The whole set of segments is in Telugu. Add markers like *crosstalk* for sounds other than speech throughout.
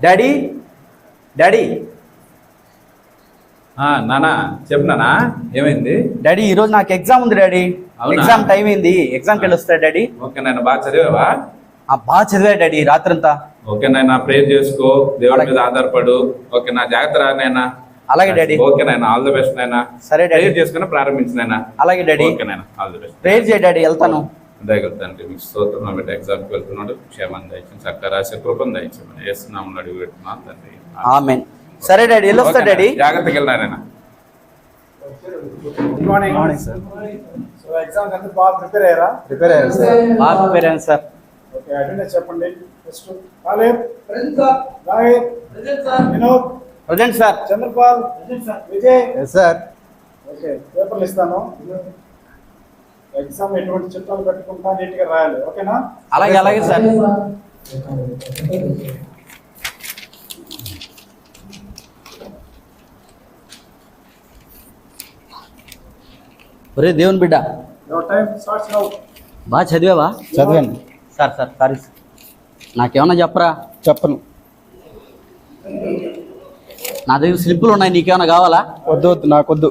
డాడీ డాడీ ఆ, నానా చెప్పు నానా ఏమైంది? డాడీ ఈ రోజు నాకు ఎగ్జామ్ ఉంది డాడీ? ఎగ్జామ్ టైం అయింది. ఎగ్జామ్కి వెళ్ళి వస్తా డాడీ ఓకే నాయన బాగా చదివావా? ఆ బాగా చదివా డాడీ రాత్రంతా. ఓకే నాయన ప్రేర్ చేసుకో. దేవుడి మీద ఆధారపడు. ఓకే నా జాగ్రత్త రా నాయన. అలాగే డాడీ ఓకే నాయన ఆల్ ది బెస్ట్ నాయన. సరే డాడీ చేసుకుని ప్రారంభించు నాయన. అలాగే డాడీ ఓకే నాయన ఆల్ ది బెస్ట్ ప్రేర్ చేయ డాడీ వెళ్తాను. దయగలుగుతాను మీకు స్తోత్రం. నా బిడ్డ ఎగ్జామ్కి వెళ్తున్నాడు. క్షేమాన్ని దయచేసి చక్కగా రాసే కృపను దయచేయమని వేస్తున్నాము అడిగి పెట్టున్నాను తండ్రి. ఆమెన్. సరే డాడీ వెళ్ళొస్తా డాడీ. జాగ్రత్తగా వెళ్ళినాయన good morning morning sir so exam అంతా బాగా ప్రిపేర్ అయ్యారా? ప్రిపేర్ అయ్యాను సార్ బాగా ప్రిపేర్ అయ్యాను సార్ ఓకే అటెండెన్స్ చెప్పండి. First Caleb రాహేబ్ Vinod. Present sir Chandrapal. Vijay. Sir okay పేపర్లు ఇస్తాను. ఎగ్జామ్ ఎటువంటి చిత్రాలు పెట్టుకుంటా నీట్గా రాయాలి. ఓకేనా? అలాగే అలాగే సార్. ఒరే దేవుని బిడ్డ. యువర్ టైం స్టార్ట్స్ నౌ బాగా చదివావా? చదివాను. Sir sir sorry sir. నాకేమన్నా చెప్పరా? చెప్పను. నా దగ్గర స్లిప్పులు ఉన్నాయి నీకేమన్నా కావాలా? వద్దు వద్దు నాకొద్దు.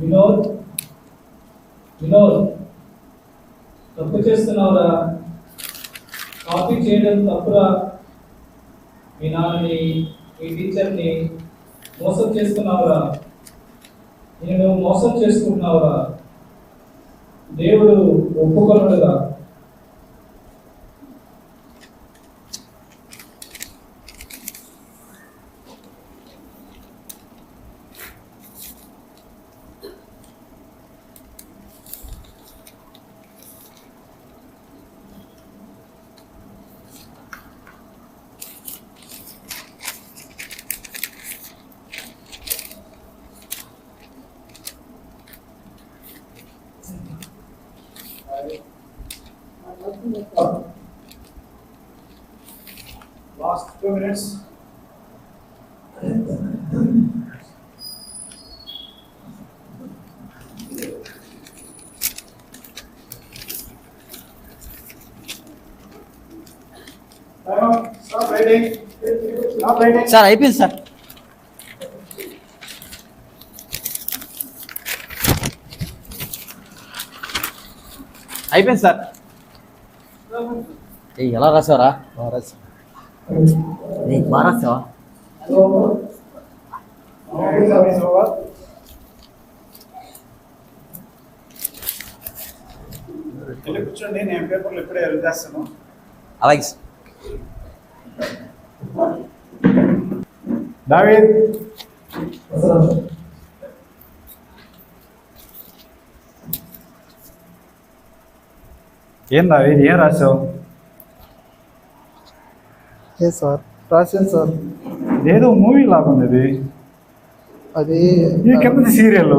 వినోద్ వినోద్ తప్పు చేస్తున్నావురా. కాపీ చేయడం తప్పురా. మీ నాన్నని మీ టీచర్ని మోసం చేస్తున్నావురా. నేను మోసం చేసుకుంటున్నావురా. దేవుడు ఒప్పుకొనడుగా. సార్ అయిపోయింది సార్. అయిపోయింది సార్. ఎలా రాసావరా? బాగా రాసావా? కూర్చోండి నేను పేపర్లు ఇప్పుడే అలాగే సార్. దావీద్ ఏం దావీద్ ఏం రాసావు ఏ సార్? రాశాను సార్. ఏదో మూవీ లాగా ఉంది ఇది. అది ఇది కింద సీరియల్.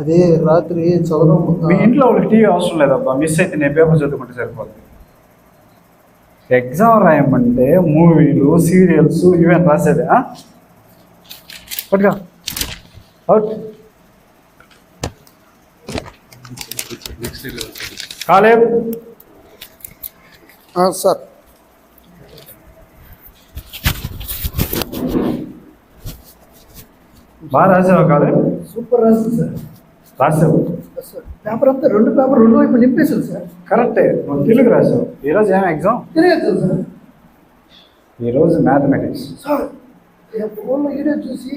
అది రాత్రి చదవడం మీ ఇంట్లో వాళ్ళకి టీవీ అవసరం లేదబ్బా మిస్ అయితే నేను పేపర్ చదువుకుంటే సరిపోతుంది ఎగ్జామ్ రాయమంటే మూవీలు సీరియల్స్ ఇవన్నీ రాసేది పట్టుగా అవుట్. కాలేబ్. సార్. బాగా రాసావా కాలేబ్? సూపర్ రాసింది సార్. రాసావు. సార్. పేపర్ అంతా రెండు పేపర్ రెండు వైపు నింపేశాను సార్. కరెక్టే. నువ్వు తెలుగు రాసావు ఈరోజు ఏం ఎగ్జామ్? తెలియదు సార్. ఈరోజు మ్యాథమెటిక్స్. సార్ ఫోన్లో వీడియో చూసి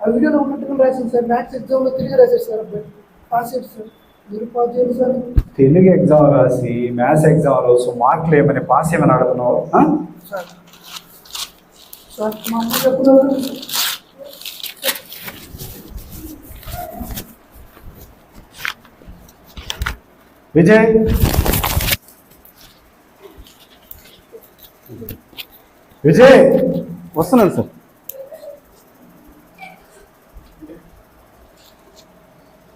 ఆ వీడియోలో ఉన్నట్టుగా రాశాను సార్. మ్యాథ్స్ ఎగ్జామ్లో తిరిగి రాశారు సార్ అబ్బాయి. పాస్ అయ్యారు సార్. మీరు పాస్ చేయండి సార్. తెలుగు ఎగ్జామ్ రాసి మ్యాథ్స్ ఎగ్జామ్ రాసు మార్కులు ఏమని పాస్ ఏమని అడుగుతున్నావు? సార్. సార్ మా అమ్మ చెప్తున్నారు. విజయ్. విజయ్. వస్తున్నాను సార్.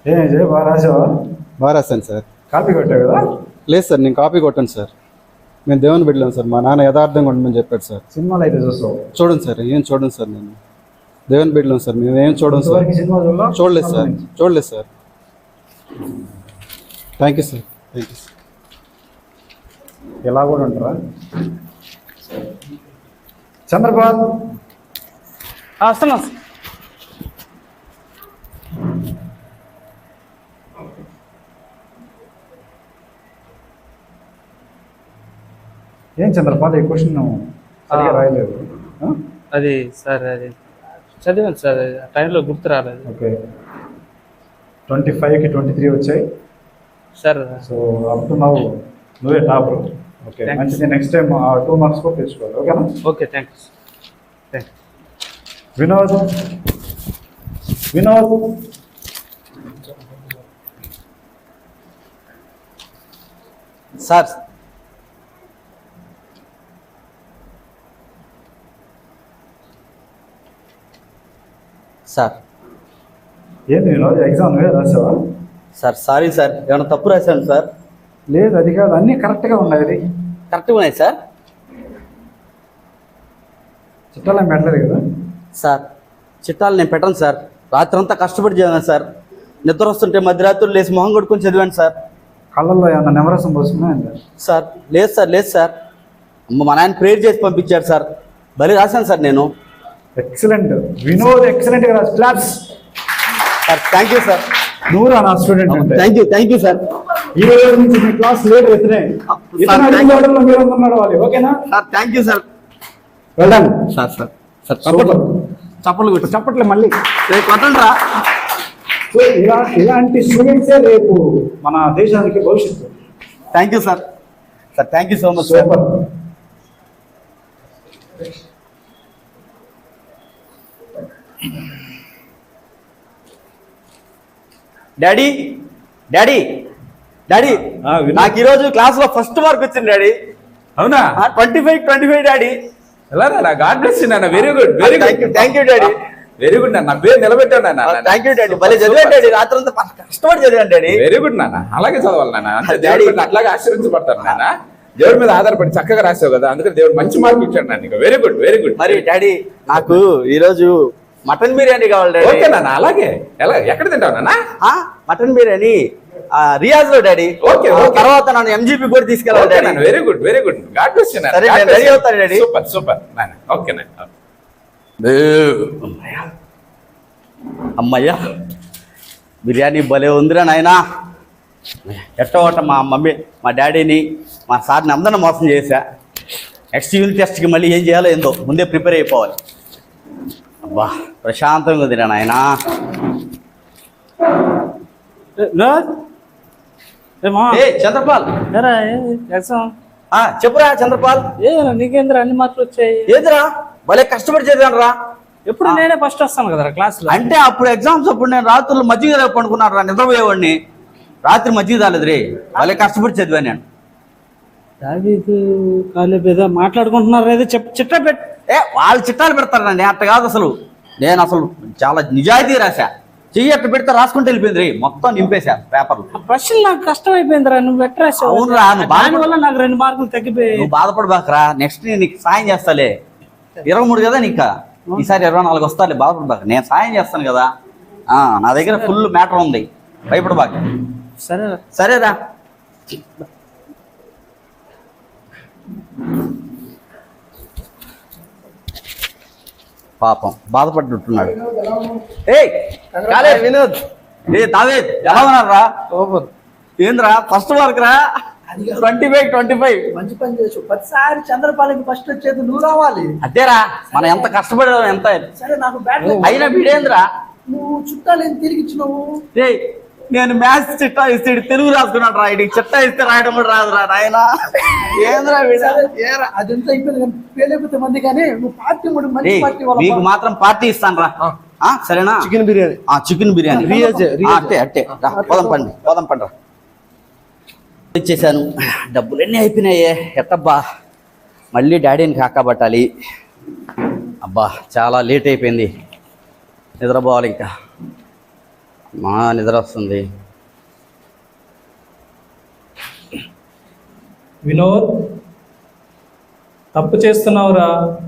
ఏ విజయ్ బాగా రాసావా? బాగా రాశాను సార్. కాపీ కొట్టావు కదా? లేదు సార్ నేను కాపీ కొట్టాను సార్. మేము దేవుని బిడ్డలేము సార్. మా నాన్న యథార్థంగా ఉండమని చెప్పాడు సార్. సినిమాలు అయితే చూస్తాం చూడండి సార్ ఏం చూడండి సార్ నేను. దేవుని బిడ్డలేము సార్ మేము ఏం చూడండి సార్. చూడలేదు సార్ చూడలేదు sir. Thank you sir thank you sir ఇలా కూడా ఉంటారా చంద్రబాబు. వస్తున్నా ఏం చంద్రపాల్ ఈ క్వశ్చన్ సరిగా. రాయలేదు? అది సార్ అది చదివాను సార్ టైంలో గుర్తు రాలేదు. ఓకే. ట్వంటీ ఫైవ్కి ట్వంటీ త్రీ వచ్చాయి. సార్ సో అప్ టు నవ్వు నువ్వే టాపర్ ఓకే. మంచిది. నెక్స్ట్ టైం ఆ టూ మార్క్స్ కూడా తెచ్చుకోవాలి. ఓకేనా okay thank you thank Vinod. Vinod. Sir sir ఏంది వినోద్? ఎగ్జామ్ నువ్వే రాసావా? సార్ సారీ సార్ ఏమైనా తప్పు రాశాను సార్? లేదు అది కాదు అన్నీ కరెక్ట్గా ఉన్నాయి అది. కరెక్ట్గా ఉన్నాయి సార్? చుట్టాలేం పెట్టలేదు కదా? సార్ చిట్టాలు నేను పెట్టను సార్. రాత్రంతా కష్టపడి చదివాను సార్. నిద్ర వస్తుంటే మధ్యరాత్రులు లేచి మొహం కొడుకొని చదివాను సార్. కళ్ళల్లో ఏమన్నా నెమరసం పోసుకున్నా సార్ లేదు సార్ లేదు సార్. మా నాయన ప్రేయర్ చేసి పంపించాడు సార్. భలే రాశాను సార్ నేను. Excellent Vinod excellent claps sir thank you sir. నువ్వు రా నా student thank you thank you sir ఈ రోజు నుంచి మీ క్లాస్ లేట్ ఇతనే thank you. అందరూ నడవాలి ఓకేనా? Sir thank you sir sir sir sir super చప్పట్లు కొట్టు. చప్పట్లే మళ్ళీ. రేపు సో ఇలా ఇలాంటి స్టూడెంట్సే రేపు మన దేశానికి భవిష్యత్తు. Thank you sir sir thank you so much super daddy daddy daddy. నాకు ఈరోజు క్లాస్లో ఫస్ట్ మార్క్ వచ్చింది డాడీ అవునా? Twenty five twenty five daddy ఎలా నా గాడ్ బ్లెస్ నాన్న. Very good very good thank you, daddy. Very good నాన్న. పేరు నిలబెట్టాను నాన్న. థ్యాంక్ యూ డాడీ భలే చదివాను డాడీ రాత్రంతా కష్టపడి చదివాను డాడీ వెరీ గుడ్ నాన్న. అలాగే చదవాలి నాన్న. మీద అట్లాగే ఆశీర్వించబడతారు నాన్న. దేవుడి మీద ఆధారపడి చక్కగా రాసావు కదా అందుకని దేవుడు మంచి మార్క్ ఇచ్చాడు నాన్న వెరీ గుడ్ వెరీ గుడ్ మరి డాడీ నాకు ఈరోజు మటన్ బిర్యానీ కావాలి డాడీ. ఓకే నాన్న అలాగే. ఎలా ఎక్కడ తింటావు నాన్న? ఆ, మటన్ బిర్యానీ రియాజ్లో డాడీ. ఓకే. తర్వాత నన్ను ఎంజీపీ కూడా తీసుకెళ్ళాలి daddy. Very good very good God bless you సరే, నేను ready అవుతాను. సూపర్ సూపర్ నాన్న ఓకే నాన్న. అమ్మయ్యా. అమ్మయ్యా బిర్యానీ భలే ఉందిరా నాయనా. ఎట్టోట మా మమ్మీ మా డాడీని మా సార్ని అందరిని మోసం చేశా. నెక్స్ట్ యూనిట్ టెస్ట్కి మళ్ళీ ఏం చేయాలో ఏందో ముందే ప్రిపేర్ అయిపోవాలి. అబ్బా ప్రశాంతంగా ఉందిరా నాయనా. ఏ చంద్రపాల్. చెప్పురా చంద్రపాల్. నీకేంద్ర అన్ని మార్కులు వచ్చాయి. ఏదిరా? భలే కష్టపడి చదివాను రా ఎప్పుడు నేనే ఫస్ట్ వస్తాను కదా క్లాస్ అంటే అప్పుడు ఎగ్జామ్స్ అప్పుడు నేను రాత్రులు మజ్జిగ పడుకున్నాను రా నిద్రపోయేవాడిని. రాత్రి మజ్జిగ తాలేదు రే భలే కష్టపడి చదివాను నేను. దావీదు మాట్లాడుకుంటున్నారు ఏదో చెప్ చిట్ట పెట్ ఏ వాళ్ళు చిట్టాలు పెడతారండి అట్ట కాదు అసలు. నేను అసలు చాలా నిజాయితీ రాశా. చెయ్యి అట్ట పెడితే రాసుకుంటూ వెళ్ళిపోయింది రే మొత్తం నింపేశా పేపర్లు. ఆ ప్రశ్న నాకు కష్టం అయిపోయిందిరా నువ్వు దాని వల్ల నాకు రెండు మార్కులు తగ్గిపోయాయి. నువ్వు బాధపడబాకరా నెక్స్ట్ నేను నీకు సాయం చేస్తాలే. ఇరవై మూడు కదా నీకు? ఈసారి ఇరవై నాలుగు వస్తాలే బాధపడబాక. నేను సాయం చేస్తాను కదా. ఆ, నా దగ్గర ఫుల్ మ్యాటర్ ఉంది. భయపడబాక. సరే సరేరా. పాపం. బాధపడుతున్నాడు ఏయ్ కాలే వినోద్. ఏ తావేద్ ఎలా ఉన్నారా ఏంద్రా ఫస్ట్ మార్క్ రా? ట్వంటీ ఫైవ్ ట్వంటీ ఫైవ్ మంచి పని చేసు ప్రతిసారి చంద్రపాలకి ఫస్ట్ వచ్చేది నువ్వు రావాలి. అదేరా మనం ఎంత కష్టపడేదాం ఎంత? సరే నాకు బ్యాట్ అయినా వీడేంద్రా? నువ్వు చుట్టాలు ఏం తిరిగి ఇచ్చినావు? నేను మ్యాథ్స్ చిట్టా ఇస్తే తెలుగు రాసుకున్నాడు రా ఇడికి చిట్టా ఇస్తే రాయడం కూడా రాదురా నాయనా. ఏంద్రా వీడు? సరే, అదంతా అయిపోయింది మంది కానీ నువ్వు పార్టీ మీకు మాత్రం పార్టీ ఇస్తాను రా ఆ, సరేనా? చికెన్ బిర్యానీ. ఆ చికెన్ బిర్యానీ. అట్టే అట్టే. రా, పోదాం పండి పోదాం పండి రా. ఇచ్చేసాను డబ్బులు ఎన్ని అయిపోయినాయే? ఎట్టబ్బా మళ్ళీ డాడీని కాకబట్టాలి. అబ్బా చాలా లేట్ అయిపోయింది. నిద్రపోవాలి ఇంకా. మా నిద్ర వస్తుంది. వినోద్ తప్పు చేస్తున్నావురా.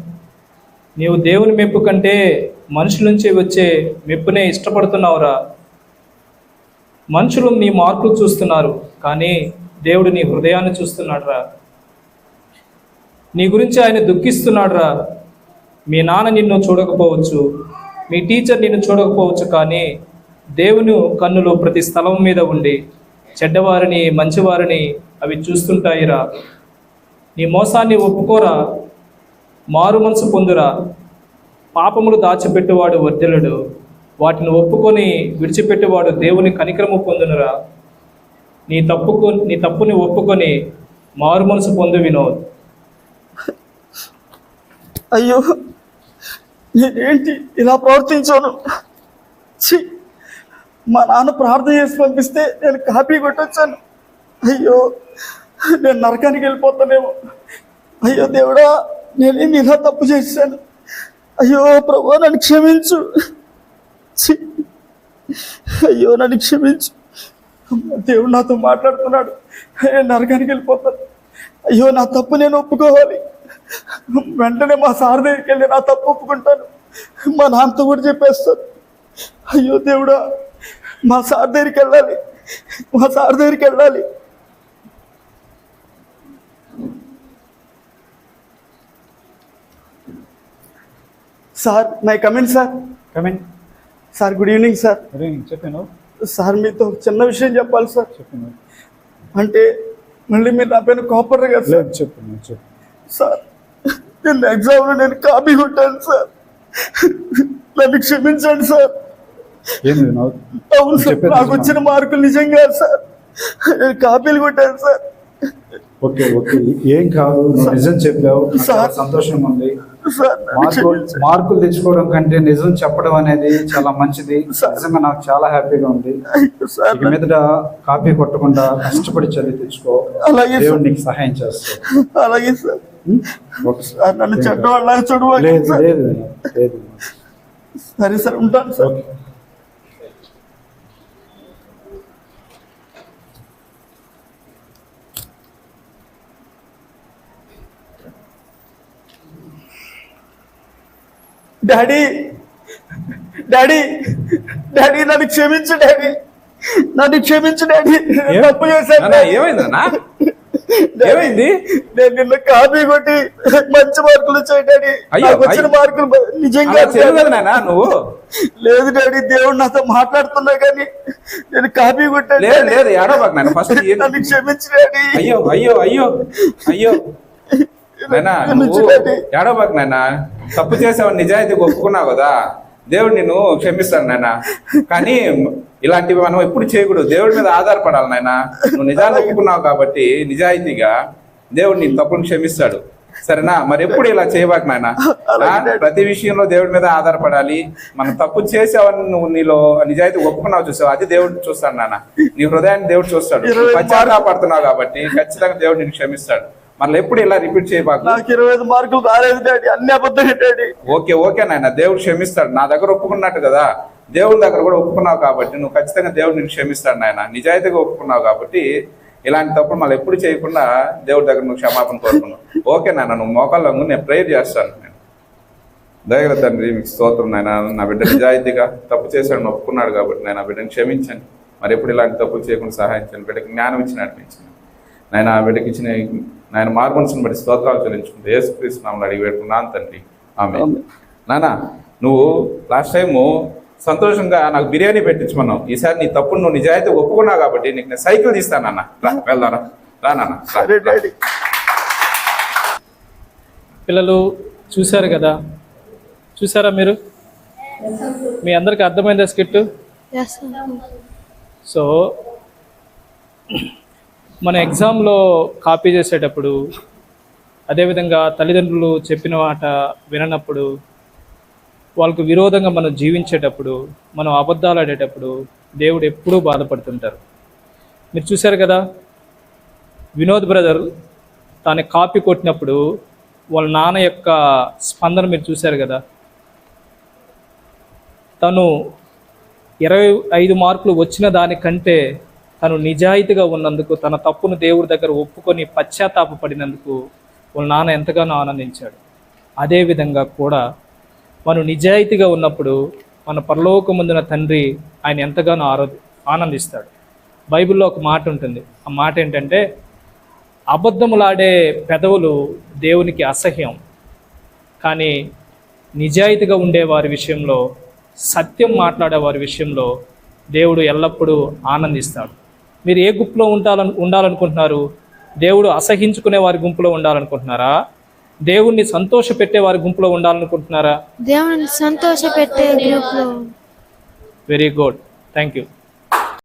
నీవు దేవుని మెప్పు కంటే మనుషుల నుంచి వచ్చే మెప్పునే ఇష్టపడుతున్నావురా. మనుషులు నీ మార్పులు చూస్తున్నారు కానీ దేవుడు నీ హృదయాన్ని చూస్తున్నాడురా. నీ గురించి ఆయన దుఃఖిస్తున్నాడురా. మీ నాన్న నిన్ను చూడకపోవచ్చు మీ టీచర్ నిన్ను చూడకపోవచ్చు కానీ దేవుని కన్నులు ప్రతి స్థలం మీద ఉండి చెడ్డవారిని మంచివారిని అవి చూస్తుంటాయిరా. నీ మోసాన్ని ఒప్పుకోరా. మారు మనసు పొందురా. పాపములు దాచిపెట్టువాడు వర్ధలుడు వాటిని ఒప్పుకొని విడిచిపెట్టేవాడు దేవుని కనికరము పొందునురా. నీ తప్పుకు నీ తప్పుని ఒప్పుకొని మారు మనసు పొందు వినోద్. అయ్యో నేనేంటి ఇలా ప్రవర్తించాను? మా నాన్న ప్రార్థన చేసి పంపిస్తే నేను కాపీ కొట్టొచ్చాను. అయ్యో నేను నరకానికి వెళ్ళిపోతానేమో. అయ్యో దేవుడా నేనేమి ఇలా తప్పు చేశాను. అయ్యో ప్రభు నన్ను క్షమించు. అయ్యో నన్ను క్షమించు. దేవుడు నాతో మాట్లాడుతున్నాడు. నేను నరకానికి వెళ్ళిపోతాను. అయ్యో నా తప్పు నేను ఒప్పుకోవాలి. వెంటనే మా సార్ దగ్గరికి వెళ్ళి నా తప్పు ఒప్పుకుంటాను. మా నాన్నతో కూడా చెప్పేస్తాను. అయ్యో దేవుడా మా సార్ దగ్గరికి వెళ్ళాలి. మా సార్ దగ్గరికి వెళ్ళాలి. Sir may come in sir coming sir good evening sir చెప్పాను సార్ మీతో చిన్న విషయం చెప్పాలి సార్ చెప్పాను అంటే మళ్ళీ మీరు నా పైన కోపడరు కదా సార్ చెప్పాను చెప్పు సార్ నేను ఎగ్జామ్లో నేను కాపీ కొట్టాను సార్ నన్ను క్షమించండి సార్ అవును సార్ నాకు వచ్చిన మార్కులు నిజంగా సార్. కాపీలు కొట్టాను సార్. Okay okay. ఏం కాదు నిజం చెప్పావు. సంతోషంగా ఉంది. మార్కులు తెచ్చుకోవడం కంటే నిజం చెప్పడం అనేది చాలా మంచిది. నిజంగా నాకు చాలా హ్యాపీగా ఉంది. మీదట కాపీ కొట్టకుండా కష్టపడి చదివి తెచ్చుకో. అలాగే సార్. దేవుడు నీకు సహాయం చేస్తాడు. అలాగే సార్. నన్ను చెడ్డవాళ్ళగా చూడవాలి లేదు లేదు సరే సార్ ఉంటాను సార్. డాడీ డాడీ డాడీ నన్ను క్షమించు డాడీ నన్ను క్షమించు డాడీ తప్పు చేశాను ఏమైందన్నా? ఏమైంది? నేను నిన్న కాపీ కొట్టి మంచి మార్కులు వచ్చాయి డాడీ వచ్చిన. మార్కులు నిజంగా నువ్వు? లేదు డాడీ దేవుడు నాతో మాట్లాడుతున్నా కానీ నేను కాపీ కొట్టాను లేదు. లేదు నాన్న ఫస్ట్ నన్ను క్షమించు డాడీ అయ్యో అయ్యో అయ్యో అయ్యో నాయనా క్షమించు నువ్వు డాడీ. ఏడవబాకు నాయన. తప్పు చేసావు నిజాయితీగా ఒప్పుకున్నావు కదా. దేవుడు నిన్ను క్షమిస్తాడు నాయన. కానీ ఇలాంటివి మనం ఎప్పుడు చేయకూడదు. దేవుడి మీద ఆధారపడాలి నాయన. నువ్వు నిజాన్ని ఒప్పుకున్నావు కాబట్టి నిజాయితీగా దేవుడు నీ తప్పును క్షమిస్తాడు. సరేనా? మరి ఎప్పుడు ఇలా చేయబాకు నాయన? *laughs* ప్రతి విషయంలో దేవుడి మీద ఆధారపడాలి. మనం తప్పు చేసావని నువ్వు నీలో నిజాయితీ ఒప్పుకున్నావు చూసావు? అది దేవుడు చూస్తాడు నాన్న నీ హృదయాన్ని దేవుడు చూస్తాడు. పశ్చాత్తాపడుతున్నావు కాబట్టి ఖచ్చితంగా దేవుడు నిన్ను క్షమిస్తాడు. మళ్ళీ ఎప్పుడు ఇలా రిపీట్ చేయబాకు నాకు ఇరవై ఐదు మార్కులు రాలేదు డాడీ అన్ని అబద్ధమే డాడీ ఓకే ఓకే నాయన దేవుడు క్షమిస్తాడు. నా దగ్గర ఒప్పుకున్నట్టు కదా. దేవుడి దగ్గర కూడా ఒప్పుకున్నావు కాబట్టి నువ్వు ఖచ్చితంగా దేవుడు నిన్ను క్షమిస్తాడు నాయన. నిజాయితీగా ఒప్పుకున్నావు కాబట్టి ఇలాంటి తప్పులు మళ్ళీ ఎప్పుడు చేయకుండా దేవుడి దగ్గర నువ్వు క్షమాపణ కోరుకున్నావు. ఓకే నాన్న నువ్వు మోకాళ్ళ నేను ప్రేయర్ చేస్తాను నేను. దయగల తండ్రి మీకు స్తోత్రం నాయన. నా బిడ్డ నిజాయితీగా తప్పు చేశాడు ఒప్పుకున్నాడు కాబట్టి నేను నా బిడ్డని క్షమించండి. మరి ఎప్పుడు ఇలాంటి తప్పులు చేయకుండా సహాయించండి. బిడ్డకి జ్ఞానం ఇచ్చి నడిపించండి నాయన ఆ బిడ్డకి ఇచ్చిన నాయన మార్గంసుని బట్టి స్తోత్రాలు చెల్లించుకుంటే యేసుక్రీస్తు నామములో అడిగి పెట్టుకున్నాను తండ్రి. ఆమె నాన్న నువ్వు లాస్ట్ టైము సంతోషంగా నాకు బిర్యానీ పెట్టించమన్నావు. ఈసారి నీ తప్పును నువ్వు నిజాయితీ ఒప్పుకున్నావు కాబట్టి నీకు నేను సైకిల్ తీస్తాను నాన్న. రా వెళ్దాం రా. నాన్న. పిల్లలు చూశారు కదా? చూసారా మీరు? మీ అందరికి అర్థమైందా స్కిట్ సో మన ఎగ్జామ్లో కాపీ చేసేటప్పుడు అదేవిధంగా తల్లిదండ్రులు చెప్పిన మాట విననప్పుడు వాళ్ళకు విరోధంగా మనం జీవించేటప్పుడు మనం అబద్ధాలు ఆడేటప్పుడు దేవుడు ఎప్పుడూ బాధపడుతుంటారు. మీరు చూశారు కదా వినోద్ బ్రదర్ తాను కాపీ కొట్టినప్పుడు వాళ్ళ నాన్న యొక్క స్పందన మీరు చూశారు కదా తను ఇరవై ఐదు మార్కులు వచ్చిన దానికంటే తను నిజాయితీగా ఉన్నందుకు తన తప్పును దేవుడి దగ్గర ఒప్పుకొని పశ్చాత్తాపపడినందుకు వాళ్ళ నాన్న ఎంతగానో ఆనందించాడు. అదేవిధంగా కూడా మనం నిజాయితీగా ఉన్నప్పుడు మన పరలోకముందున తండ్రి ఆయన ఎంతగానో ఆరో ఆనందిస్తాడు. బైబిల్లో ఒక మాట ఉంటుంది. ఆ మాట ఏంటంటే అబద్ధములాడే పెదవులు దేవునికి అసహ్యం. కానీ నిజాయితీగా ఉండే వారి విషయంలో సత్యం మాట్లాడే వారి విషయంలో దేవుడు ఎల్లప్పుడూ ఆనందిస్తాడు. మీరు ఏ గుంపులో ఉండాలను ఉండాలనుకుంటున్నారు? దేవుడు అసహించుకునే వారి గుంపులో ఉండాలనుకుంటున్నారా? దేవుణ్ణి సంతోషపెట్టే వారి గుంపులో ఉండాలనుకుంటున్నారా? దేవుని సంతోష పెట్టే వెరీ గుడ్ థ్యాంక్ యూ